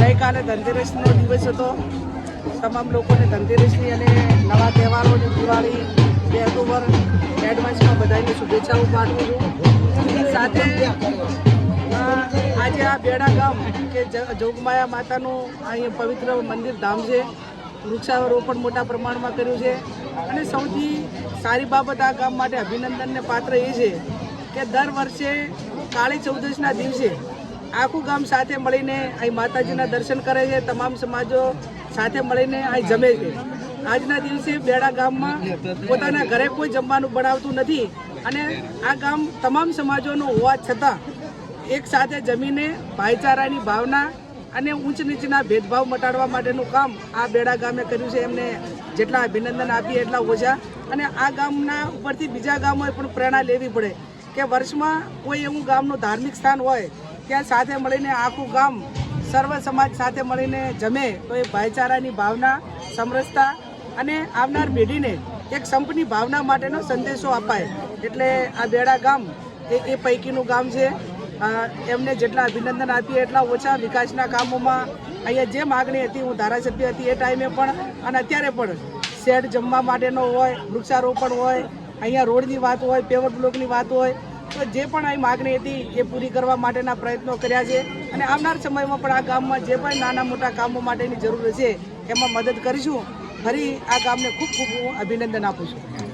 ગઈકાલે ધનતેરસનો દિવસ હતો. તમામ લોકોને ધનતેરસની અને નવા તહેવારોની દિવાળી, બે ઓક્ટોબર, એડવાન્સમાં બધાને શુભેચ્છાઓ પાઠવું છું. સાથે આજે આ બેડા ગામ કે જોગમાયા માતાનું અહીંયા પવિત્ર મંદિર ધામ છે. વૃક્ષારોપણ મોટા પ્રમાણમાં કર્યું છે. અને સૌથી સારી બાબત આ ગામ માટે અભિનંદનને પાત્ર એ છે કે દર વર્ષે કાળી ચૌદશના દિવસે આખું ગામ સાથે મળીને અહીં માતાજીના દર્શન કરે છે, તમામ સમાજો સાથે મળીને અહીં જમે છે. આજના દિવસે બેડા ગામમાં પોતાના ઘરે કોઈ જમવાનું બનાવતું નથી અને આ ગામ તમામ સમાજોનું હોવા છતાં એક સાથે જમીને ભાઈચારાની ભાવના અને ઊંચ નીચના ભેદભાવ મટાડવા માટેનું કામ આ બેડા ગામે કર્યું છે. એમને જેટલા અભિનંદન આપીએ એટલા ઓછા. અને આ ગામના ઉપરથી બીજા ગામોએ પણ પ્રેરણા લેવી પડે કે વર્ષમાં કોઈ એવું ગામનું ધાર્મિક સ્થાન હોય ત્યાં સાથે મળીને આખું ગામ સર્વ સમાજ સાથે મળીને જમે તો એ ભાઈચારાની ભાવના, સમરસતા અને આવનાર પેઢીને એક સંપની ભાવના માટેનો સંદેશો અપાય. એટલે આ બેડા ગામ એ એ પૈકીનું ગામ છે. એમને જેટલા અભિનંદન આપીએ એટલા ઓછા વિકાસના કામોમાં અહીંયા જે માગણી હતી, હું ધારાસભ્ય હતી એ ટાઈમે પણ અને અત્યારે પણ શેડ જમવા માટેનો હોય, વૃક્ષારોપણ હોય, અહીંયા રોડની વાત હોય પેવર બ્લોકની વાત હોય જે પણ અહીં માગણી હતી એ પૂરી કરવા માટેના પ્રયત્નો કર્યા છે અને આવનાર સમયમાં પણ આ ગામમાં જે પણ નાના મોટા કામો માટેની જરૂર છે, એમાં મદદ કરીશું. ફરી આ ગામને ખૂબ ખૂબ હું અભિનંદન આપું છું.